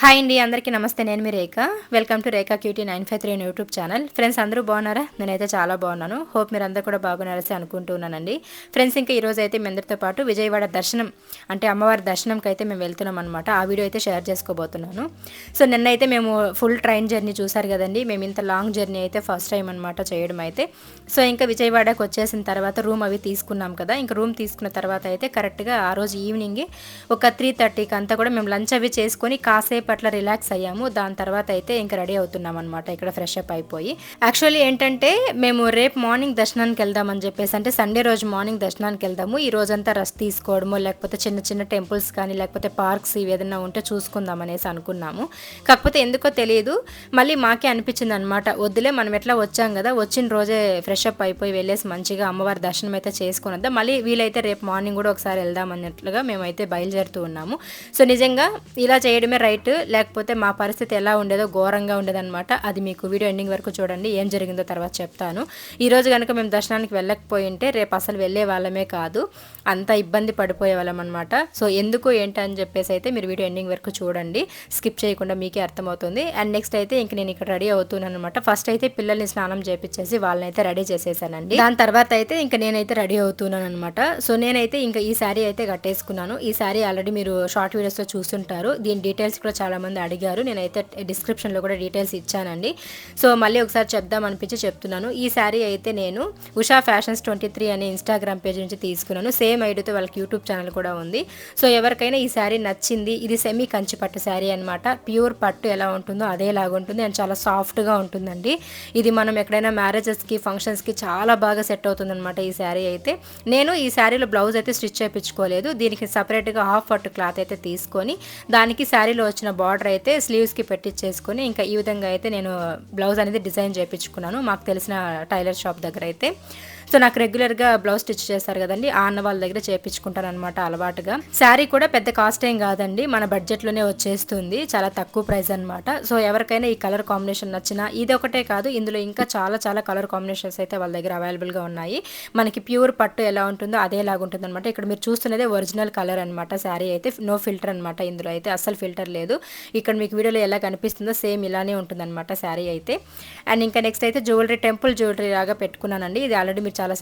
Hi అండి అందరికీ నమస్తే. నేను మీ Rekha. Welcome to Rekha cutie nine five three YouTube channel. Friends అందరూ బాగున్నారా? నేనైతే చాలా బాగున్నాను. హోప్ మీరు అందరూ కూడా బాగున్నారని అనుకుంటున్నానండి ఫ్రెండ్స్ ఇంకా ఈరోజు అయితే మీ అందరితో పాటు విజయవాడ దర్శనం అంటే అమ్మవారి దర్శనంకి అయితే మేము వెళ్తున్నాం అనమాట ఆ వీడియో అయితే షేర్ చేసుకోబోతున్నాను. సో నిన్నైతే మేము ఫుల్ ట్రైన్ జర్నీ చూసారు కదండి. మేము ఇంత లాంగ్ జర్నీ అయితే ఫస్ట్ టైం అనమాట చేయడం అయితే. సో ఇంకా విజయవాడకు వచ్చేసిన తర్వాత రూమ్ అవి తీసుకున్నాం కదా. ఇంకా రూమ్ తీసుకున్న తర్వాత అయితే కరెక్ట్గా ఆ రోజు ఈవినింగ్ ఒక త్రీ థర్టీకి అంతా కూడా మేము లంచ్ అవి చేసుకొని కాసేపు అట్లా రిలాక్స్ అయ్యాము. దాని తర్వాత అయితే ఇంకా రెడీ అవుతున్నాం అనమాట ఇక్కడ ఫ్రెష్ అప్ అయిపోయి. యాక్చువల్లీ ఏంటంటే మేము రేపు మార్నింగ్ దర్శనానికి వెళ్దామని చెప్పేసి అంటే సండే రోజు మార్నింగ్ దర్శనానికి వెళ్దాము. ఈ రోజంతా రెస్ట్ తీసుకోవడము లేకపోతే చిన్న చిన్న టెంపుల్స్ కానీ లేకపోతే పార్క్స్ ఇవి ఏదైనా ఉంటే చూసుకుందాం అనేసి అనుకున్నాము. కాకపోతే ఎందుకో తెలియదు. మళ్ళీ మాకే అనిపించింది అనమాట వద్దులే మనం ఎట్లా వచ్చాం కదా వచ్చిన రోజే ఫ్రెష్ అప్ అయిపోయి వెళ్ళేసి మంచిగా అమ్మవారి దర్శనం అయితే చేసుకుని వద్దాం మళ్ళీ వీలైతే రేపు మార్నింగ్ కూడా ఒకసారి వెళ్దాం అన్నట్లుగా మేమైతే బయలుదేరుతూ ఉన్నాము. సో నిజంగా ఇలా చేయడమే రైట్. లేకపోతే మా పరిస్థితి ఎలా ఉండేదో ఘోరంగా ఉండేదన్నమాట. అది మీకు వీడియో ఎండింగ్ వరకు చూడండి ఏం జరిగిందో తర్వాత చెప్తాను. ఈ రోజు కనుక మేము దర్శనానికి వెళ్ళకపోయి ఉంటే రేపు అసలు వెళ్ళే వాళ్ళమే కాదు అంత ఇబ్బంది పడిపోయే వాళ్ళం అనమాట సో ఎందుకు ఏంటి అని చెప్పేసి అయితే మీరు వీడియో ఎండింగ్ వరకు చూడండి. స్కిప్ చేయకుండా మీకే అర్థమవుతుంది. అండ్ నెక్స్ట్ అయితే ఇంక నేను ఇక్కడ రెడీ అవుతున్నాను అనమాట ఫస్ట్ అయితే పిల్లల్ని స్నానం చేపించేసి వాళ్ళని అయితే రెడీ చేసేసానండి. దాని తర్వాత అయితే ఇంకా నేనైతే రెడీ అవుతున్నాను అనమాట సో నేనైతే ఇంకా ఈ శారీ అయితే కట్టేసుకున్నాను. ఈ శారీ ఆల్రెడీ మీరు షార్ట్ వీడియోస్లో చూస్తుంటారు. దీని డీటెయిల్స్ కూడా చాలా మంది అడిగారు. నేనైతే డిస్క్రిప్షన్లో కూడా డీటెయిల్స్ ఇచ్చానండి. సో మళ్ళీ ఒకసారి చెప్దాం అనిపించి చెప్తున్నాను. ఈ శారీ అయితే నేను ఉషా ఫ్యాషన్స్ ట్వంటీ త్రీ అనే ఇన్స్టాగ్రామ్ పేజ్ నుంచి తీసుకున్నాను. సేమ్ ఐడితో వాళ్ళకి యూట్యూబ్ ఛానల్ కూడా ఉంది. సో ఎవరికైనా ఈ శారీ నచ్చింది ఇది సెమీ కంచి పట్టు శారీ అనమాట ప్యూర్ పట్టు ఎలా ఉంటుందో అదేలాగా ఉంటుంది అండ్ చాలా సాఫ్ట్గా ఉంటుందండి. ఇది మనం ఎక్కడైనా మ్యారేజెస్కి ఫంక్షన్స్కి చాలా బాగా సెట్ అవుతుందన్నమాట ఈ శారీ అయితే. నేను ఈ శారీలో బ్లౌజ్ అయితే స్టిచ్ చేయించుకోలేదు. దీనికి సపరేట్గా హాఫ్ పట్టు క్లాత్ అయితే తీసుకొని దానికి శారీలో వచ్చిన బార్డర్ అయితే స్లీవ్స్కి పెట్టించేసుకొని ఇంకా ఈ విధంగా అయితే నేను బ్లౌజ్ అనేది డిజైన్ చేయించుకున్నాను. మాకు తెలిసిన టైలర్ షాప్ దగ్గర అయితే. సో నాకు రెగ్యులర్గా బ్లౌజ్ స్టిచ్ చేస్తారు కదండి ఆ అన్న వాళ్ళ దగ్గర చేయించుకుంటాను అనమాట అలవాటుగా. శారీ కూడా పెద్ద కాస్ట్ ఏం కాదండి మన బడ్జెట్లోనే వచ్చేస్తుంది చాలా తక్కువ ప్రైస్ అనమాట సో ఎవరికైనా ఈ కలర్ కాంబినేషన్ నచ్చినా ఇది ఒకటే కాదు ఇందులో ఇంకా చాలా చాలా కలర్ కాంబినేషన్స్ అయితే వాళ్ళ దగ్గర అవైలబుల్గా ఉన్నాయి. మనకి ప్యూర్ పట్టు ఎలా ఉంటుందో అదేలాగా ఉంటుంది అనమాట ఇక్కడ మీరు చూస్తున్నదే ఒరిజినల్ కలర్ అనమాట శారీ అయితే నో ఫిల్టర్ అనమాట ఇందులో అయితే అస్సలు ఫిల్టర్ లేదు. ఇక్కడ మీకు వీడియోలో ఎలా కనిపిస్తుందో సేమ్ ఇలానే ఉంటుంది అనమాట శారీ అయితే. అండ్ ఇంకా నెక్స్ట్ అయితే జ్యువెలరీ టెంపుల్ జ్యువెలరీ లాగా పెట్టుకున్నానండి. ఇది ఆల్రెడీ మీరు చాలా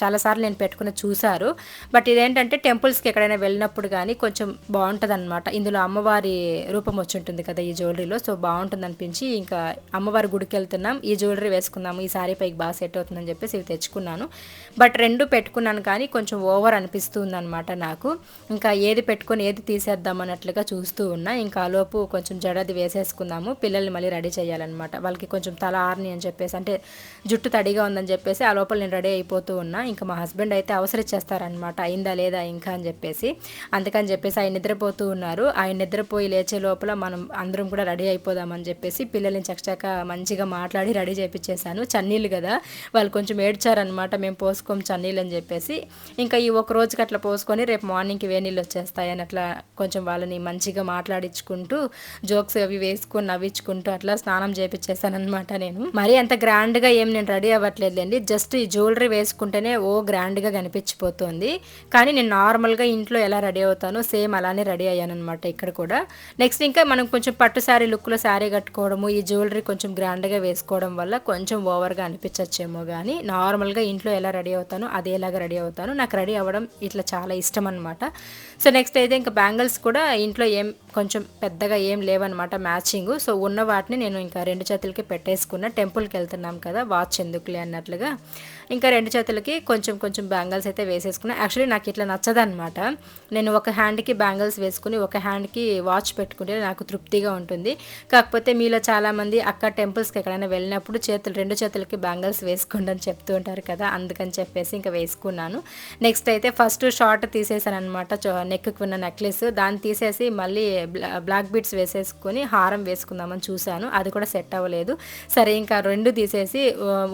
చాలాసార్లు నేను పెట్టుకుని చూశారు. బట్ ఇదేంటంటే టెంపుల్స్కి ఎక్కడైనా వెళ్ళినప్పుడు కానీ కొంచెం బాగుంటుంది అనమాట ఇందులో అమ్మవారి రూపం వచ్చి ఉంటుంది కదా ఈ జ్యువెలరీలో. సో బాగుంటుంది అనిపించి ఇంకా అమ్మవారి గుడికి వెళ్తున్నాం. ఈ జ్యువెలరీ వేసుకుందాము. ఈ సారీ పైకి బాగా సెట్ అవుతుందని చెప్పేసి ఇవి తెచ్చుకున్నాను. బట్ రెండు పెట్టుకున్నాను కానీ కొంచెం ఓవర్ అనిపిస్తుంది అనమాట నాకు. ఇంకా ఏది పెట్టుకొని ఏది తీసేద్దాం అన్నట్లుగా చూస్తూ ఉన్నా. ఇంకా లోపు కొంచెం జడది వేసేసుకుందాము. పిల్లల్ని మళ్ళీ రెడీ చేయాలన్నమాట. వాళ్ళకి కొంచెం తల ఆర్ని అని చెప్పేసి అంటే జుట్టు తడిగా ఉందని చెప్పేసి ఆ లోపల నేను రెడీ అయిపోతూ ఉన్నా ఇంకా మా హస్బెండ్ అయితే అవసరం చేస్తారనమాట అయిందా లేదా ఇంకా అని చెప్పేసి. అందుకని చెప్పేసి ఆయన నిద్రపోతూ ఉన్నారు. ఆయన నిద్రపోయి లేచే లోపల మనం అందరం కూడా రెడీ అయిపోదామని చెప్పేసి పిల్లల్ని చకచక మంచిగా మాట్లాడి రెడీ చేయించేసాను చన్నీళ్ళు కదా వాళ్ళు కొంచెం ఏడ్చారనమాట మేము పోసుకోం చన్నీళ్ళు అని చెప్పేసి. ఇంకా ఈ ఒక రోజుకి అట్లా పోసుకొని రేపు మార్నింగ్కి వేనీళ్ళు వచ్చేస్తాయని అట్లా కొంచెం వాళ్ళని మంచిగా మాట్లాడించుకుంటూ జోక్స్ అవి వేసుకొని నవ్వించుకుంటూ అట్లా స్నానం చేయించేసాను అనమాట నేను. మరీ అంత గ్రాండ్గా ఏం నేను రెడీ అవ్వట్లేదండి జస్ట్ ఈ జ్యువెలరీ వేసుకుంటేనే ఓ గ్రాండ్గా కనిపించిపోతుంది. కానీ నేను నార్మల్గా ఇంట్లో ఎలా రెడీ అవుతానో సేమ్ అలానే రెడీ అయ్యాను అనమాట ఇక్కడ కూడా. నెక్స్ట్ ఇంకా మనం కొంచెం పట్టు శారీ లుక్లో శారీ కట్టుకోవడము ఈ జ్యువెలరీ కొంచెం గ్రాండ్గా వేసుకోవడం వల్ల కొంచెం ఓవర్గా అనిపించచ్చేమో కానీ నార్మల్గా ఇంట్లో ఎలా రెడీ అవుతానో అదేలాగా రెడీ అవుతాను. నాకు రెడీ అవ్వడం ఇట్లా చాలా ఇష్టం అనమాట సో నెక్స్ట్ అయితే ఇంకా బ్యాంగిల్స్ కూడా ఇంట్లో ఏం కొంచెం పెద్దగా ఏం లేవన్నమాట మ్యాచింగ్. సో ఉన్న వాటిని నేను ఇంకా రెండు చేతులకి పెట్టేసుకున్న. టెంపుల్కి వెళ్తున్నాం కదా వాచ్ ఎందుకులే అన్నట్లుగా. ఇంకా రెండు చేతులకి కొంచెం కొంచెం బ్యాంగిల్స్ అయితే వేసేసుకున్నా. యాక్చువల్లీ నాకు ఇట్లా నచ్చదనమాట నేను ఒక హ్యాండ్కి బ్యాంగిల్స్ వేసుకుని ఒక హ్యాండ్కి వాచ్ పెట్టుకుంటే నాకు తృప్తిగా ఉంటుంది. కాకపోతే మీలో చాలామంది అక్క టెంపుల్స్కి ఎక్కడైనా వెళ్ళినప్పుడు చేతులు రెండు చేతులకి బ్యాంగిల్స్ వేసుకోండి అని చెప్తూ ఉంటారు కదా అందుకని చెప్పేసి ఇంకా వేసుకున్నాను. నెక్స్ట్ అయితే ఫస్ట్ షార్ట్ తీసేసాను అనమాట నెక్కి ఉన్న నెక్లెస్ దాన్ని తీసేసి మళ్ళీ బ్లాక్ బీట్స్ వేసేసుకొని హారం వేసుకుందామని చూశాను. అది కూడా సెట్ అవ్వలేదు. సరే ఇంకా రెండు తీసేసి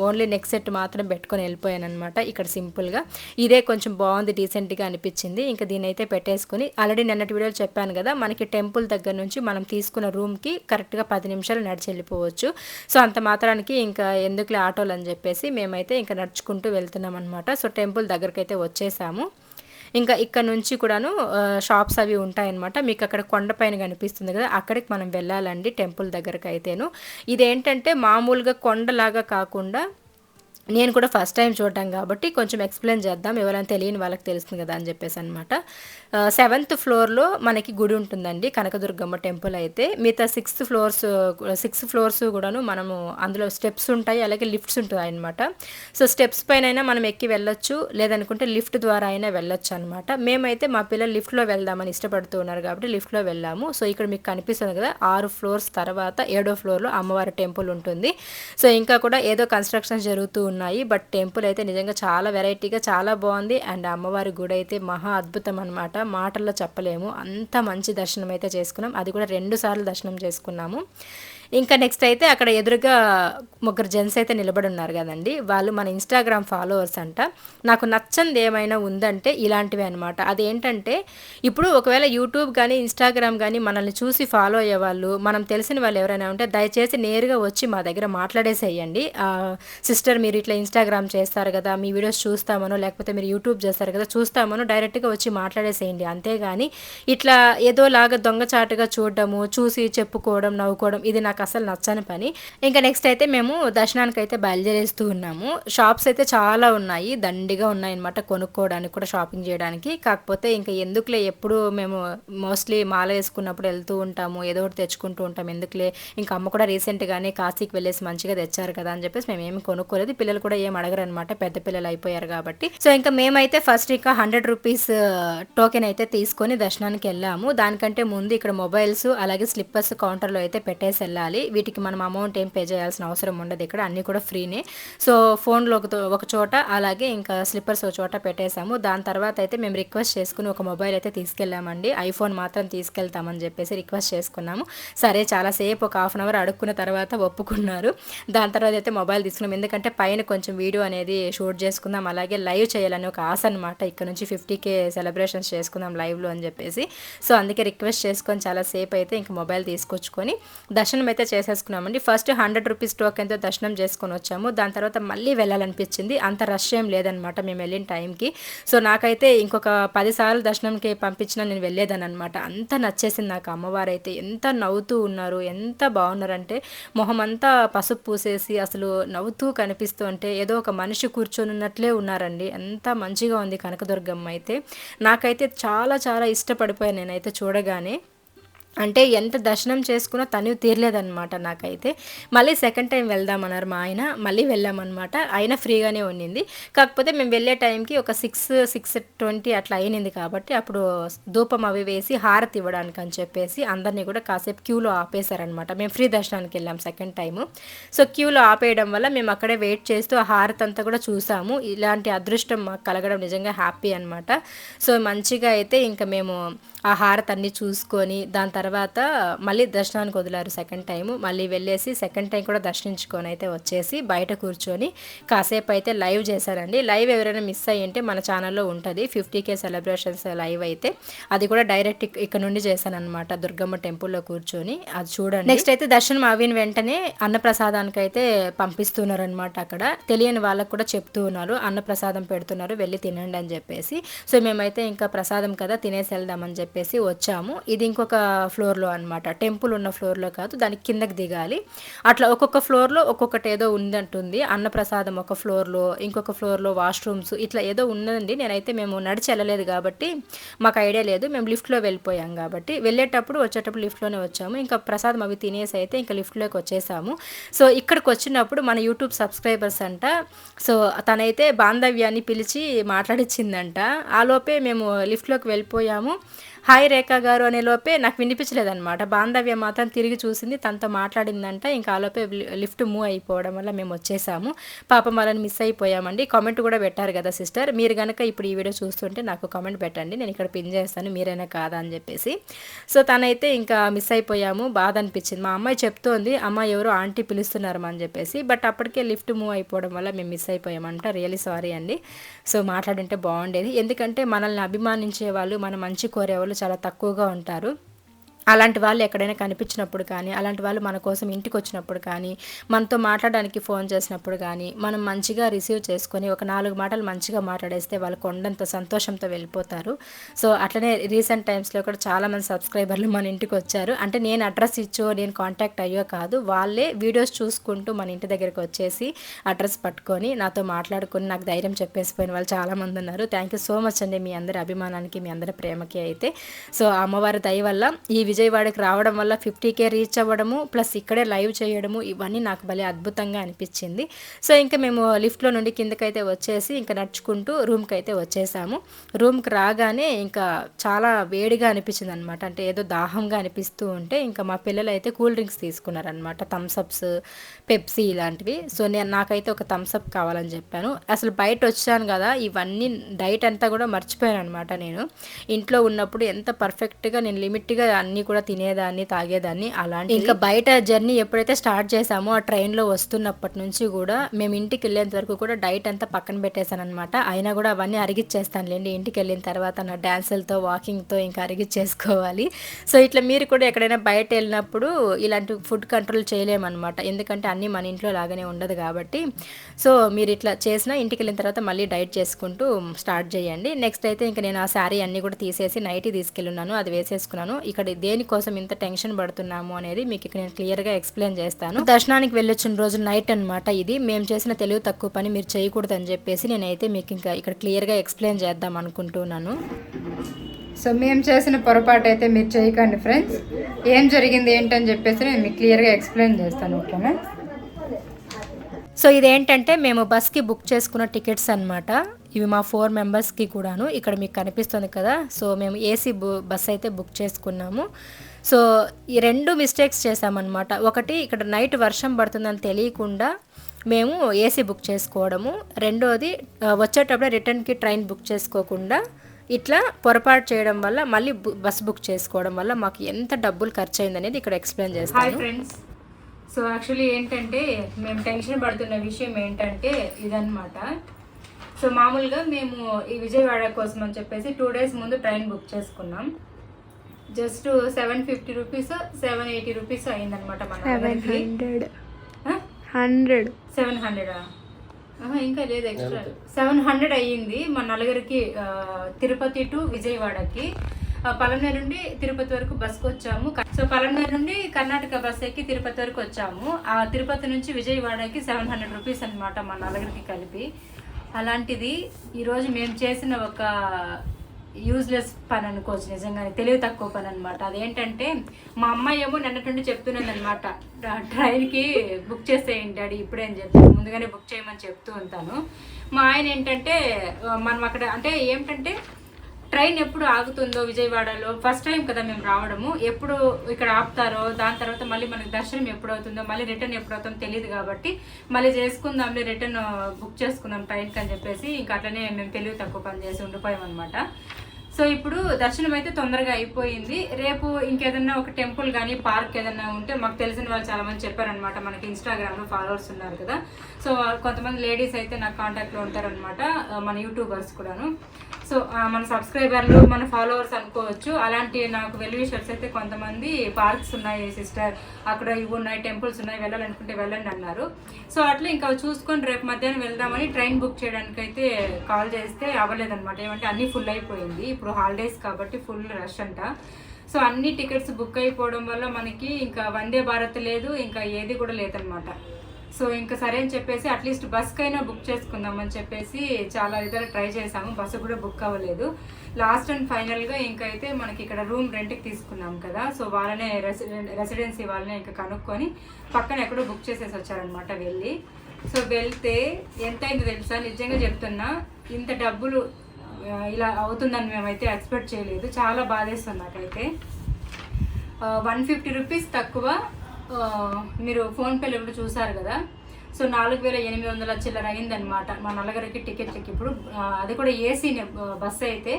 ఓన్లీ నెక్ సెట్ మాత్రం పెట్టుకొని వెళ్ళిపోయాను. అనమాట ఇక్కడ సింపుల్గా. ఇదే కొంచెం బాగుంది డీసెంట్గా అనిపించింది. ఇంకా దీని అయితే పెట్టేసుకొని ఆల్రెడీ నిన్నటి వీడియోలో చెప్పాను కదా మనకి టెంపుల్ దగ్గర నుంచి మనం తీసుకున్న రూమ్కి కరెక్ట్గా పది నిమిషాలు నడిచి వెళ్ళిపోవచ్చు. సో అంత మాత్రానికి ఇంకా ఎందుకులే ఆటోలు అని చెప్పేసి మేమైతే ఇంకా నడుచుకుంటూ వెళ్తున్నాం అనమాట సో టెంపుల్ దగ్గరికి అయితే వచ్చేసాము. ఇంకా ఇక్కడ నుంచి కూడాను షాప్స్ అవి ఉంటాయన్నమాట. మీకు అక్కడ కొండపైన కనిపిస్తుంది కదా అక్కడికి మనం వెళ్ళాలండి టెంపుల్ దగ్గరకు అయితేను ఇదేంటంటే మామూలుగా కొండలాగా కాకుండా నేను కూడా ఫస్ట్ టైం చూడటం కాబట్టి కొంచెం ఎక్స్ప్లెయిన్ చేద్దాం. ఎవరైనా తెలియని వాళ్ళకి తెలుస్తుంది కదా అని చెప్పేసి అనమాట సెవెంత్ ఫ్లోర్లో మనకి గుడి ఉంటుందండి కనకదుర్గమ్మ టెంపుల్ అయితే. మిగతా సిక్స్త్ ఫ్లోర్స్ సిక్స్ ఫ్లోర్స్ కూడాను మనము అందులో స్టెప్స్ ఉంటాయి అలాగే లిఫ్ట్స్ ఉంటాయి అనమాట సో స్టెప్స్ పైన మనం ఎక్కి వెళ్ళొచ్చు లేదనుకుంటే లిఫ్ట్ ద్వారా అయినా వెళ్ళొచ్చు అనమాట మేమైతే మా పిల్లలు లిఫ్ట్లో వెళ్దామని ఇష్టపడుతూ ఉన్నారు కాబట్టి లిఫ్ట్లో వెళ్ళాము. సో ఇక్కడ మీకు కనిపిస్తుంది కదా ఆరు ఫ్లోర్స్ తర్వాత ఏడో ఫ్లోర్లో అమ్మవారి టెంపుల్ ఉంటుంది. సో ఇంకా కూడా ఏదో కన్స్ట్రక్షన్ జరుగుతూ ఉన్నాయి. బట్ టెంపుల్ అయితే నిజంగా చాలా వెరైటీగా చాలా బాగుంది. అండ్ అమ్మవారి గుడి అయితే మహా అద్భుతం అనమాట మాటల్లో చెప్పలేము. అంత మంచి దర్శనం అయితే చేసుకున్నాం. అది కూడా రెండు సార్లు దర్శనం చేసుకున్నాము. ఇంకా నెక్స్ట్ అయితే అక్కడ ఎదురుగా ముగ్గురు జెంట్స్ అయితే నిలబడి ఉన్నారు కదండి. వాళ్ళు మన ఇన్స్టాగ్రామ్ ఫాలోవర్స్ అంట. నాకు నచ్చంది ఏమైనా ఉందంటే ఇలాంటివి అనమాట అదేంటంటే ఇప్పుడు ఒకవేళ యూట్యూబ్ కానీ ఇన్స్టాగ్రామ్ కానీ మనల్ని చూసి ఫాలో అయ్యే వాళ్ళు మనం తెలిసిన వాళ్ళు ఎవరైనా ఉంటే దయచేసి నేరుగా వచ్చి మా దగ్గర మాట్లాడేసేయండి. సిస్టర్ మీరు ఇట్లా ఇన్స్టాగ్రామ్ చేస్తారు కదా మీ వీడియోస్ చూస్తామనో లేకపోతే మీరు యూట్యూబ్ చేస్తారు కదా చూస్తామనో డైరెక్ట్గా వచ్చి మాట్లాడేసేయండి. అంతేగాని ఇట్లా ఏదోలాగా దొంగచాటుగా చూడడము చూసి చెప్పుకోవడం నవ్వుకోవడం ఇది నాకు నాకు అసలు నచ్చని పని. ఇంకా నెక్స్ట్ అయితే మేము దర్శనానికి అయితే బయలుదేరేస్తూ ఉన్నాము. షాప్స్ అయితే చాలా ఉన్నాయి. దండిగా ఉన్నాయన్నమాట కొనుక్కోవడానికి కూడా షాపింగ్ చేయడానికి. కాకపోతే ఇంకా ఎందుకులే ఎప్పుడు మేము మోస్ట్లీ మాల వేసుకున్నప్పుడు వెళ్తూ ఉంటాము ఏదో ఒకటి తెచ్చుకుంటూ ఉంటాం ఎందుకులే ఇంకా అమ్మ కూడా రీసెంట్గానే కాశీకి వెళ్ళేసి మంచిగా తెచ్చారు కదా అని చెప్పేసి మేము ఏమి కొనుక్కోలేదు. పిల్లలు కూడా ఏం అడగరు అనమాట పెద్ద పిల్లలు అయిపోయారు కాబట్టి. సో ఇంకా మేమైతే ఫస్ట్ ఇంకా హండ్రెడ్ రూపీస్ టోకెన్ అయితే తీసుకొని దర్శనానికి వెళ్ళాము. దానికంటే ముందు ఇక్కడ మొబైల్స్ అలాగే స్లిప్పర్స్ కౌంటర్లో అయితే పెట్టేసి వెళ్ళాలి. వీటికి మనం అమౌంట్ ఏం పే చేయాల్సిన అవసరం ఉండదు ఇక్కడ. అన్నీ కూడా ఫ్రీనే సో ఫోన్లో ఒక చోట అలాగే ఇంకా స్లిప్పర్స్ ఒక చోట పెట్టేశాము. దాని తర్వాత అయితే మేము రిక్వెస్ట్ చేసుకుని ఒక మొబైల్ అయితే తీసుకెళ్ళామండి. ఐఫోన్ మాత్రం తీసుకెళ్తామని చెప్పేసి రిక్వెస్ట్ చేసుకున్నాము. సరే చాలాసేపు ఒక హాఫ్ అన్ అవర్ అడుక్కున్న తర్వాత ఒప్పుకున్నారు. దాని తర్వాత అయితే మొబైల్ తీసుకున్నాం. ఎందుకంటే పైన కొంచెం వీడియో అనేది షూట్ చేసుకుందాం అలాగే లైవ్ చేయాలని ఒక ఆశ అనమాట ఇక్కడ నుంచి ఫిఫ్టీ కే సెలబ్రేషన్స్ చేసుకుందాం లైవ్లో అని చెప్పేసి. సో అందుకే రిక్వెస్ట్ చేసుకొని చాలా సేపు అయితే ఇంక మొబైల్ తీసుకొచ్చుకొని దర్శనం అయితే చేసేసుకున్నామండి. ఫస్ట్ హండ్రెడ్ రూపీస్ టోకెన్తో దర్శనం చేసుకొని వచ్చాము. దాని తర్వాత మళ్ళీ వెళ్ళాలనిపించింది. అంత రష్ ఏం లేదనమాట మేము వెళ్ళిన టైంకి. సో నాకైతే ఇంకొక పదిసార్లు దర్శనంకి పంపించిన నేను వెళ్ళేదని అనమాట అంత నచ్చేసింది నాకు అమ్మవారు అయితే ఎంత నవ్వుతూ ఉన్నారు ఎంత బాగున్నారంటే మొహం అంతా పసుపు పూసేసి అసలు నవ్వుతూ కనిపిస్తూ అంటే ఏదో ఒక మనిషి కూర్చొని ఉన్నట్లే ఉన్నారండి. ఎంత మంచిగా ఉంది కనకదుర్గమ్మ అయితే. నాకైతే చాలా చాలా ఇష్టపడిపోయాను నేనైతే చూడగానే. అంటే ఎంత దర్శనం చేసుకున్నా తను తీరలేదనమాట నాకైతే. మళ్ళీ సెకండ్ టైం వెళ్దామన్నారు మా ఆయన. మళ్ళీ వెళ్ళామన్నమాట. ఆయన ఫ్రీగానే ఉండింది. కాకపోతే మేము వెళ్ళే టైంకి ఒక సిక్స్ సిక్స్ ట్వంటీ అట్లా అయినింది కాబట్టి అప్పుడు ధూపం అవి వేసి హారతి ఇవ్వడానికి అని చెప్పేసి అందరినీ కూడా కాసేపు క్యూలో ఆపేశారనమాట మేము ఫ్రీ దర్శనానికి వెళ్ళాం సెకండ్ టైము సో క్యూలో ఆపేయడం వల్ల మేము అక్కడే వెయిట్ చేస్తూ ఆ హారతి అంతా కూడా చూసాము. ఇలాంటి అదృష్టం మాకు కలగడం నిజంగా హ్యాపీ అనమాట సో మంచిగా అయితే ఇంకా మేము ఆ హారతి అన్నీ చూసుకొని దాని తర్వాత తర్వాత మళ్ళీ దర్శనానికి వదిలారు సెకండ్ టైము మళ్ళీ వెళ్ళేసి సెకండ్ టైం కూడా దర్శించుకొని అయితే వచ్చేసి బయట కూర్చొని కాసేపు అయితే లైవ్ చేశారండి. లైవ్ ఎవరైనా మిస్ అయ్యింటే మన ఛానల్లో ఉంటుంది. ఫిఫ్టీ కే సెలబ్రేషన్స్ లైవ్ అయితే. అది కూడా డైరెక్ట్ ఇక్కడ నుండి చేశానమాట దుర్గమ్మ టెంపుల్లో కూర్చొని. అది చూడండి. నెక్స్ట్ అయితే దర్శనం అవిన వెంటనే అన్నప్రసాదానికి అయితే పంపిస్తున్నారు అనమాట అక్కడ. తెలియని వాళ్ళకు కూడా చెప్తూ ఉన్నారు. అన్నప్రసాదం పెడుతున్నారు. వెళ్ళి తినండి అని చెప్పేసి. సో మేమైతే ఇంకా ప్రసాదం కదా తినేసి వెళ్దామని చెప్పేసి వచ్చాము. ఇది ఇంకొక ఫ్లోర్లో అనమాట టెంపుల్ ఉన్న ఫ్లోర్లో కాదు దానికి కిందకి దిగాలి. అట్లా ఒక్కొక్క ఫ్లోర్లో ఒక్కొక్కటి ఏదో ఉందంటుంది. అన్నప్రసాదం ఒక ఫ్లోర్లో ఇంకొక ఫ్లోర్లో వాష్రూమ్స్ ఇట్లా ఏదో ఉందండి నేనైతే మేము నడిచి వెళ్ళలేదు కాబట్టి మాకు ఐడియా లేదు. మేము లిఫ్ట్లో వెళ్ళిపోయాం కాబట్టి. వెళ్ళేటప్పుడు వచ్చేటప్పుడు లిఫ్ట్లోనే వచ్చాము. ఇంకా ప్రసాదం అవి తినేసి అయితే ఇంకా లిఫ్ట్లోకి వచ్చేసాము. సో ఇక్కడికి వచ్చినప్పుడు మన యూట్యూబ్ సబ్స్క్రైబర్స్ అంట. సో తనైతే బాంధవ్యాన్ని పిలిచి మాట్లాడిచ్చిందంట. ఆ లోపే మేము లిఫ్ట్లోకి వెళ్ళిపోయాము. హాయ్ రేఖ గారు అనే లోపే నాకు వినిపించలేదన్నమాట. బాంధవ్య మాత్రం తిరిగి చూసింది తనతో మాట్లాడిందంట. ఇంకా ఆలోపే లిఫ్ట్ మూవ్ అయిపోవడం వల్ల మేము వచ్చేసాము. పాపం వాళ్ళని మిస్ అయిపోయామండి. కామెంట్ కూడా పెట్టారు కదా సిస్టర్. మీరు కనుక ఇప్పుడు ఈ వీడియో చూస్తుంటే నాకు కామెంట్ పెట్టండి. నేను ఇక్కడ పిన్ చేస్తాను మీరైనా కాదా అని చెప్పేసి. సో తనైతే ఇంకా మిస్ అయిపోయాము. బాధ అనిపించింది. మా అమ్మాయి చెప్తోంది అమ్మ ఎవరు ఆంటీ పిలుస్తున్నారు అని చెప్పేసి. బట్ అప్పటికే లిఫ్ట్ మూవ్ అయిపోవడం వల్ల మేము మిస్ అయిపోయామంట. రియలీ సారీ అండి. సో మాట్లాడుంటే బాగుండేది. ఎందుకంటే మనల్ని అభిమానించే వాళ్ళు మన మంచి కోరేవాళ్ళు చాలా తక్కువగా ఉంటారు. అలాంటి వాళ్ళు ఎక్కడైనా కనిపించినప్పుడు కానీ అలాంటి వాళ్ళు మన కోసం ఇంటికి వచ్చినప్పుడు కానీ మనతో మాట్లాడడానికి ఫోన్ చేసినప్పుడు కానీ మనం మంచిగా రిసీవ్ చేసుకొని ఒక నాలుగు మాటలు మంచిగా మాట్లాడేస్తే వాళ్ళు కొండంత సంతోషంతో వెళ్ళిపోతారు. సో అట్లనే రీసెంట్ టైమ్స్లో కూడా చాలామంది సబ్స్క్రైబర్లు మన ఇంటికి వచ్చారు అంటే నేను అడ్రస్ ఇచ్చో నేను కాంటాక్ట్ అయ్యో కాదు వాళ్ళే వీడియోస్ చూసుకుంటూ మన ఇంటి దగ్గరికి వచ్చేసి అడ్రస్ పట్టుకొని నాతో మాట్లాడుకొని నాకు ధైర్యం చెప్పేసిపోయిన వాళ్ళు చాలామంది ఉన్నారు. థ్యాంక్ యూ సో మచ్ అండి మీ అందరి అభిమానానికి మీ అందరి ప్రేమకి అయితే. సో అమ్మవారి దయ వల్ల ఈ విజయవాడకి రావడం వల్ల ఫిఫ్టీకే రీచ్ అవ్వడము ప్లస్ ఇక్కడే లైవ్ చేయడము ఇవన్నీ నాకు భలే అద్భుతంగా అనిపించింది. సో ఇంకా మేము లిఫ్ట్లో నుండి కిందకైతే వచ్చేసి ఇంకా నడుచుకుంటూ రూమ్కి అయితే వచ్చేసాము. రూమ్కి రాగానే ఇంకా చాలా వేడిగా అనిపించింది అనమాట అంటే ఏదో దాహంగా అనిపిస్తూ ఉంటే ఇంకా మా పిల్లలు అయితే కూల్ డ్రింక్స్ తీసుకున్నారనమాట థమ్స్అప్స్ పెప్సీ ఇలాంటివి. సో నేను నాకైతే ఒక థమ్సప్ కావాలని చెప్పాను. అసలు బయట వచ్చాను కదా ఇవన్నీ డైట్ అంతా కూడా మర్చిపోయాను అనమాట నేను. ఇంట్లో ఉన్నప్పుడు ఎంత పర్ఫెక్ట్గా నేను లిమిట్గా అన్నీ కూడా తినేదాన్ని తాగేదాన్ని అలాంటి ఇంకా బయట జర్నీ ఎప్పుడైతే స్టార్ట్ చేసామో ఆ ట్రైన్లో వస్తున్నప్పటి నుంచి కూడా మేము ఇంటికి వెళ్ళేంత వరకు కూడా డైట్ అంతా పక్కన పెట్టేశాను అనమాట అయినా కూడా అవన్నీ అరిగిచ్చేస్తానులేండి ఇంటికి వెళ్ళిన తర్వాత నా డ్యాన్సులతో వాకింగ్తో ఇంకా అరిగిచ్చేసుకోవాలి. సో ఇట్లా మీరు కూడా ఎక్కడైనా బయట వెళ్ళినప్పుడు ఇలాంటి ఫుడ్ కంట్రోల్ చేయలేమన్నమాట. ఎందుకంటే అన్నీ మన ఇంట్లో లాగానే ఉండదు కాబట్టి. సో మీరు ఇట్లా చేసినా ఇంటికి వెళ్ళిన తర్వాత మళ్ళీ డైట్ చేసుకుంటూ స్టార్ట్ చేయండి. నెక్స్ట్ అయితే ఇంకా నేను ఆ శారీ అన్నీ కూడా తీసేసి నైట్ తీసుకెళ్ళున్నాను. అది వేసేసుకున్నాను. ఇక్కడ దేనికోసం ఇంత టెన్షన్ పడుతున్నాము అనేది మీకు ఇక్కడ నేను క్లియర్గా ఎక్స్ప్లెయిన్ చేస్తాను. దర్శనానికి వెళ్ళొచ్చిన రోజు నైట్ అన్నమాట ఇది. మేము చేసిన తెలివి తక్కువ పని మీరు చేయకూడదని చెప్పేసి నేనైతే మీకు ఇంకా ఇక్కడ క్లియర్గా ఎక్స్ప్లెయిన్ చేద్దాం అనుకుంటున్నాను. సో మేము చేసిన పొరపాటు అయితే మీరు చేయకండి ఫ్రెండ్స్. ఏం జరిగింది ఏంటని చెప్పేసి నేను మీకు క్లియర్గా ఎక్స్ప్లెయిన్ చేస్తాను ఓకేనా? సో ఇదేంటంటే మేము బస్కి బుక్ చేసుకున్న టికెట్స్ అనమాట ఇవి మా ఫోర్ మెంబర్స్కి కూడాను. ఇక్కడ మీకు కనిపిస్తుంది కదా. సో మేము ఏసీ బు బస్ అయితే బుక్ చేసుకున్నాము. సో ఈ రెండు మిస్టేక్స్ చేశామన్నమాట. ఒకటి ఇక్కడ నైట్ వర్షం పడుతుందని తెలియకుండా మేము ఏసీ బుక్ చేసుకోవడము. రెండోది వచ్చేటప్పుడే వచ్చేటప్పుడు రిటర్న్కి ట్రైన్ బుక్ చేసుకోకుండా ఇట్లా పొరపాటు చేయడం వల్ల మళ్ళీ బు- బస్ బుక్ చేసుకోవడం వల్ల మాకు ఎంత డబ్బులు ఖర్చు అయింది అనేది ఇక్కడ ఎక్స్ప్లెయిన్ చేస్తాను. ఫ్రెండ్స్. సో యాక్చువల్లీ ఏంటంటే మేము టెన్షన్ పడుతున్న విషయం ఏంటంటే ఇదన్నమాట. సో మామూలుగా మేము ఈ విజయవాడ కోసం అని చెప్పేసి టూ డేస్ ముందు ట్రైన్ బుక్ చేసుకున్నాం. Just seven fifty rupees seven eighty rupees అయిందనమాట మన సెవెన్ హండ్రెడ్ హండ్రెడ్ సెవెన్ హండ్రెడా ఇంకా లేదు ఎక్స్ట్రా సెవెన్ హండ్రెడ్ అయ్యింది మా నలుగురికి తిరుపతి టు విజయవాడకి. పలమనేరు నుండి తిరుపతి వరకు బస్కి వచ్చాము. సో పలమనేరు నుండి కర్ణాటక బస్ ఎక్కి తిరుపతి వరకు వచ్చాము. ఆ తిరుపతి నుంచి విజయవాడకి సెవెన్ హండ్రెడ్ రూపీస్ అనమాట మా నలుగురికి కలిపి. అలాంటిది ఈరోజు మేము చేసిన ఒక యూజ్లెస్ పని అనుకోవచ్చు నిజంగానే తెలివి తక్కువ పని అనమాట అదేంటంటే మా అమ్మాయి ఏమో నిన్నటి నుండి చెప్తున్నది అనమాట ట్రైన్కి బుక్ చేసేయండి డాడీ ఇప్పుడే అని చెప్తాను ముందుగానే బుక్ చేయమని చెప్తూ ఉంటాను. మా ఆయన ఏంటంటే మనం అక్కడ అంటే ఏంటంటే ట్రైన్ ఎప్పుడు ఆగుతుందో విజయవాడలో? ఫస్ట్ టైం కదా మేము రావడము. ఎప్పుడు ఇక్కడ ఆపుతారో? దాని తర్వాత మళ్ళీ మనకి దర్శనం ఎప్పుడు అవుతుందో మళ్ళీ రిటర్న్ ఎప్పుడు అవుతుందో తెలియదు కాబట్టి మళ్ళీ చేసుకుందాంలే రిటర్న్ బుక్ uh, చేసుకుందాం ట్రైన్కి అని చెప్పేసి ఇంకా అట్లనే మేము తెలివి తక్కువ పని చేసి ఉండిపోయాం అనమాట సో ఇప్పుడు దర్శనం అయితే తొందరగా అయిపోయింది. రేపు ఇంకేదన్నా ఒక టెంపుల్ కానీ పార్క్ ఏదన్నా ఉంటే మాకు తెలిసిన వాళ్ళు చాలామంది చెప్పారనమాట మనకి ఇన్స్టాగ్రామ్లో ఫాలోవర్స్ ఉన్నారు కదా. సో కొంతమంది లేడీస్ అయితే నాకు కాంటాక్ట్లో ఉంటారనమాట మన యూట్యూబర్స్ కూడాను. సో మన సబ్స్క్రైబర్లు మన ఫాలోవర్స్ అనుకోవచ్చు. అలాంటి నాకు వెల్ విషర్స్ అయితే కొంతమంది పార్క్స్ ఉన్నాయి సిస్టర్. అక్కడ ఇవి ఉన్నాయి టెంపుల్స్ ఉన్నాయి వెళ్ళాలనుకుంటే వెళ్ళండి అన్నారు. సో అట్లా ఇంకా చూసుకొని రేపు మధ్యాహ్నం వెళ్దామని ట్రైన్ బుక్ చేయడానికి అయితే కాల్ చేస్తే అవ్వలేదన్నమాట. ఏమంటే అన్నీ ఫుల్ అయిపోయింది. ఇప్పుడు హాలిడేస్ కాబట్టి ఫుల్ రష్ అంట. సో అన్ని టికెట్స్ బుక్ అయిపోవడం వల్ల మనకి ఇంకా వందే భారత్ లేదు ఇంకా ఏది కూడా లేదనమాట సో ఇంకా సరే అని చెప్పేసి అట్లీస్ట్ బస్కైనా బుక్ చేసుకుందామని చెప్పేసి చాలా ఇతర ట్రై చేసాము బస్సు కూడా బుక్ అవ్వలేదు. లాస్ట్ అండ్ ఫైనల్గా ఇంకైతే మనకి ఇక్కడ రూమ్ రెంట్కి తీసుకున్నాం కదా. సో వాళ్ళనే రెసిడెన్ రెసిడెన్సీ వాళ్ళనే ఇంకా కనుక్కొని పక్కన ఎక్కడో బుక్ చేసేసి వచ్చారనమాట వెళ్ళి. సో వెళ్తే ఎంత అయిందో తెలుసా? నిజంగా చెప్తున్నా ఇంత డబ్బులు ఇలా అవుతుందని మేమైతే ఎక్స్పెక్ట్ చేయలేదు. చాలా బాధేస్తుంది నాకైతే. వన్ ఫిఫ్టీ రూపీస్ తక్కువ మీరు ఫోన్పేలో ఇప్పుడు చూసారు కదా? సో నాలుగు వేల ఎనిమిది వందల చిల్లర అయిందనమాట మా నలుగురికి టికెట్లకి ఇప్పుడు అది కూడా ఏసీ బస్సు అయితే.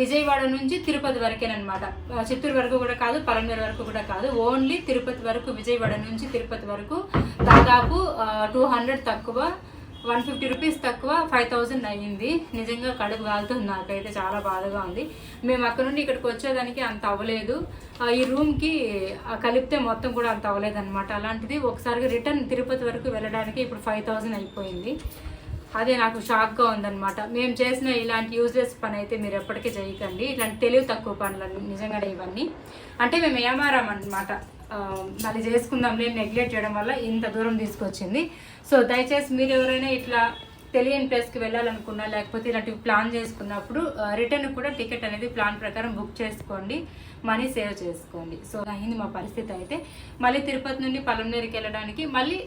విజయవాడ నుంచి తిరుపతి వరకేనమాట చిత్తూరు వరకు కూడా కాదు పలమేరు వరకు కూడా కాదు. ఓన్లీ తిరుపతి వరకు విజయవాడ నుంచి తిరుపతి వరకు దాదాపు టూ హండ్రెడ్ తక్కువ వన్ ఫిఫ్టీ రూపీస్ తక్కువ ఫైవ్ థౌజండ్ అయ్యింది. నిజంగా కడుపు కాలుతుంది నాకైతే చాలా బాధగా ఉంది. మేము అక్కడ నుండి ఇక్కడికి వచ్చేదానికి అంత అవ్వలేదు. ఈ రూమ్కి కలిపితే మొత్తం కూడా అంత అవ్వలేదు అనమాట అలాంటిది ఒకసారిగా రిటర్న్ తిరుపతి వరకు వెళ్ళడానికి ఇప్పుడు ఫైవ్ థౌజండ్ అయిపోయింది. అదే నాకు షాక్గా ఉందన్నమాట. మేము చేసిన ఇలాంటి యూజ్లెస్ పని అయితే మీరు ఎప్పటికీ చేయకండి. ఇలాంటి తెలివి తక్కువ పనులు నిజంగానే ఇవన్నీ. అంటే మేము ఏమారాం అనమాట మళ్ళీ చేసుకుందాం నేను నెగ్లెక్ట్ చేయడం వల్ల ఇంత దూరం తీసుకొచ్చింది. సో దయచేసి మీరు ఎవరైనా ఇట్లా తెలియని ప్లేస్కి వెళ్ళాలనుకున్నా లేకపోతే ఇలాంటివి ప్లాన్ చేసుకున్నప్పుడు రిటర్న్ కూడా టికెట్ అనేది ప్లాన్ ప్రకారం బుక్ చేసుకోండి మనీ సేవ్ చేసుకోండి. సో అయింది మా పరిస్థితి అయితే. మళ్ళీ తిరుపతి నుండి పలంనేరుకి వెళ్ళడానికి మళ్ళీ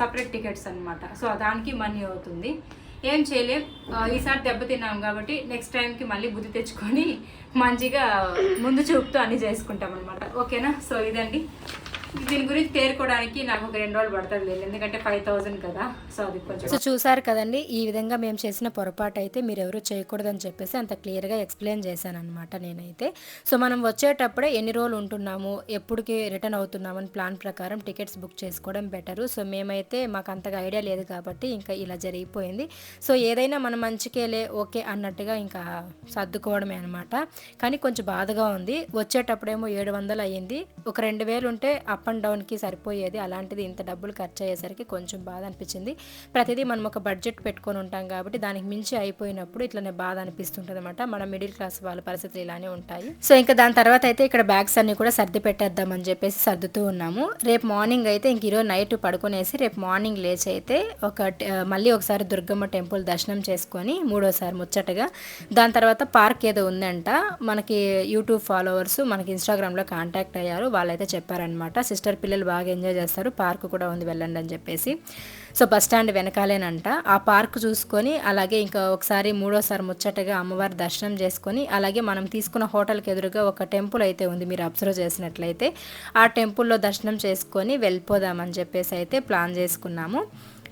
సపరేట్ టికెట్స్ అనమాట సో దానికి మనీ అవుతుంది. ఏం చేయలేం. ఈసారి దెబ్బతిన్నాం కాబట్టి నెక్స్ట్ టైంకి మళ్ళీ బుద్ధి తెచ్చుకొని మంచిగా ముందు చూపుతూ అన్ని చేసుకుంటాం అనమాట ఓకేనా? సో ఇదండి. దీని గురించి తేరుకోవడానికి నాకు ఒక రెండు రోజులు పడుతుంది లేదు ఎందుకంటే ఫైవ్ థౌజండ్ కదా. సో అది కొంచెం సో చూసారు కదండి ఈ విధంగా మేము చేసిన పొరపాటు అయితే మీరు ఎవరు చేయకూడదని చెప్పేసి అంత క్లియర్గా ఎక్స్ప్లెయిన్ చేశాను అనమాట నేనైతే. సో మనం వచ్చేటప్పుడే ఎన్ని రోజులు ఉంటున్నాము ఎప్పటికి రిటర్న్ అవుతున్నామని ప్లాన్ ప్రకారం టికెట్స్ బుక్ చేసుకోవడం బెటరు సో మేమైతే మాకు అంతగా ఐడియా లేదు కాబట్టి ఇంకా ఇలా జరిగిపోయింది. సో ఏదైనా మన మంచికేలే ఓకే అన్నట్టుగా ఇంకా సర్దుకోవడమే అనమాట కానీ కొంచెం బాధగా ఉంది. వచ్చేటప్పుడేమో ఏడు వందలు అయ్యింది. ఒక రెండు వేలు ఉంటే అప్ అండ్ డౌన్కి సరిపోయేది. అలాంటిది ఇంత డబ్బులు ఖర్చు అయ్యేసరికి కొంచెం బాధ అనిపించింది. ప్రతిదీ మనం ఒక బడ్జెట్ పెట్టుకొని ఉంటాం కాబట్టి దానికి మించి అయిపోయినప్పుడు ఇట్లనే బాధ అనిపిస్తుంటుంది అనమాట మన మిడిల్ క్లాస్ వాళ్ళ పరిస్థితులు ఇలానే ఉంటాయి. సో ఇంకా దాని తర్వాత అయితే ఇక్కడ బ్యాగ్స్ అన్ని కూడా సర్ది పెట్టేద్దామని చెప్పేసి సర్దుతూ ఉన్నాము. రేపు మార్నింగ్ అయితే ఇంక ఈరోజు నైట్ పడుకునేసి రేపు మార్నింగ్ లేచి అయితే ఒక మళ్ళీ ఒకసారి దుర్గమ్మ టెంపుల్ దర్శనం చేసుకొని మూడోసారి ముచ్చటగా దాని తర్వాత పార్క్ ఏదో ఉందంట. మనకి యూట్యూబ్ ఫాలోవర్స్ మనకి ఇన్స్టాగ్రామ్లో కాంటాక్ట్ అయ్యారు. వాళ్ళైతే చెప్పారనమాట సిస్టర్ పిల్లలు బాగా ఎంజాయ్ చేస్తారు. పార్క్ కూడా ఉంది వెళ్ళండి అని చెప్పేసి. సో బస్ స్టాండ్ వెనకాలేనంట. ఆ పార్క్ చూసుకొని అలాగే ఇంకా ఒకసారి మూడోసారి ముచ్చటగా అమ్మవారి దర్శనం చేసుకొని అలాగే మనం తీసుకున్న హోటల్కి ఎదురుగా ఒక టెంపుల్ అయితే ఉంది మీరు అబ్జర్వ్ చేసినట్లయితే. ఆ టెంపుల్లో దర్శనం చేసుకొని వెళ్ళిపోదామని చెప్పేసి అయితే ప్లాన్ చేసుకున్నాము.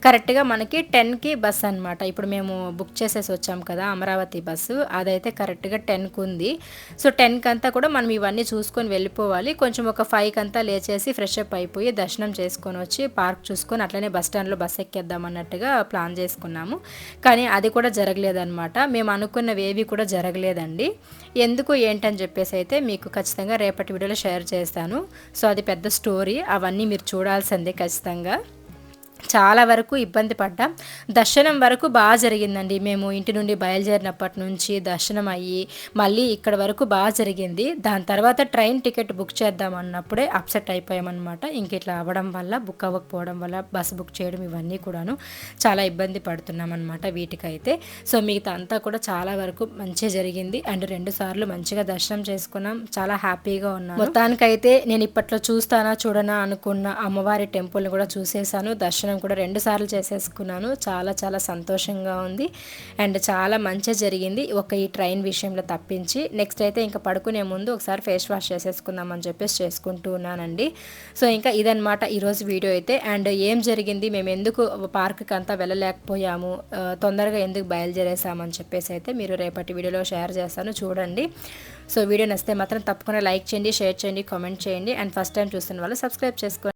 కరెక్ట్గా మనకి టెన్కి బస్ అన్నమాట. ఇప్పుడు మేము బుక్ చేసేసి వచ్చాం కదా అమరావతి బస్సు. అదైతే కరెక్ట్గా టెన్కి ఉంది సో టెన్కి అంతా కూడా మనం ఇవన్నీ చూసుకొని వెళ్ళిపోవాలి. కొంచెం ఒక ఫైవ్కి అంతా లేచేసి ఫ్రెష్ అప్ అయిపోయి దర్శనం చేసుకొని వచ్చి పార్క్ చూసుకొని అట్లనే బస్ స్టాండ్లో బస్ ఎక్కేద్దాం అన్నట్టుగా ప్లాన్ చేసుకున్నాము. కానీ అది కూడా జరగలేదన్నమాట. మేము అనుకున్నవి ఏవి కూడా జరగలేదండి. ఎందుకు ఏంటని చెప్పేసి అయితే మీకు ఖచ్చితంగా రేపటి వీడియోలో షేర్ చేస్తాను. సో అది పెద్ద స్టోరీ. అవన్నీ మీరు చూడాల్సిందే ఖచ్చితంగా. చాలా వరకు ఇబ్బంది పడ్డాం. దర్శనం వరకు బాగా జరిగిందండి. మేము ఇంటి నుండి బయలుదేరినప్పటి నుంచి దర్శనం అయ్యి మళ్ళీ ఇక్కడ వరకు బాగా జరిగింది. దాని తర్వాత ట్రైన్ టికెట్ బుక్ చేద్దాం అన్నప్పుడే అప్సెట్ అయిపోయామన్నమాట. ఇంక ఇట్లా అవ్వడం వల్ల బుక్ అవ్వకపోవడం వల్ల బస్సు బుక్ చేయడం ఇవన్నీ కూడాను చాలా ఇబ్బంది పడుతున్నాం అనమాట వీటికైతే. సో మిగతా అంతా కూడా చాలా వరకు మంచిగా జరిగింది. అండ్ రెండు సార్లు మంచిగా దర్శనం చేసుకున్నాం. చాలా హ్యాపీగా ఉన్నాం మొత్తానికైతే నేను ఇప్పట్లో చూస్తానా చూడనా అనుకున్న అమ్మవారి టెంపుల్ని కూడా చూసేసాను. దర్శనం కూడా రెండు సార్లు చేసేసుకున్నాను. చాలా చాలా సంతోషంగా ఉంది. అండ్ చాలా మంచిగా జరిగింది. ఒక ఈ ట్రైన్ విషయంలో తప్పించి. నెక్స్ట్ అయితే ఇంకా పడుకునే ముందు ఒకసారి ఫేస్ వాష్ చేసేసుకుందాం అని చెప్పేసి చేసుకుంటూ ఉన్నానండి. సో ఇంకా ఇదనమాట ఈరోజు వీడియో అయితే. అండ్ ఏం జరిగింది? మేము ఎందుకు పార్క్కి అంతా వెళ్ళలేకపోయాము? తొందరగా ఎందుకు బయలుదేరేసామని చెప్పేసి అయితే మీరు రేపటి వీడియోలో షేర్ చేస్తాను. చూడండి. సో వీడియో నచ్చితే మాత్రం తప్పకుండా లైక్ చేయండి షేర్ చేయండి కామెంట్ చేయండి. అండ్ ఫస్ట్ టైం చూస్తున్న వాళ్ళు సబ్స్క్రైబ్ చేసుకోండి.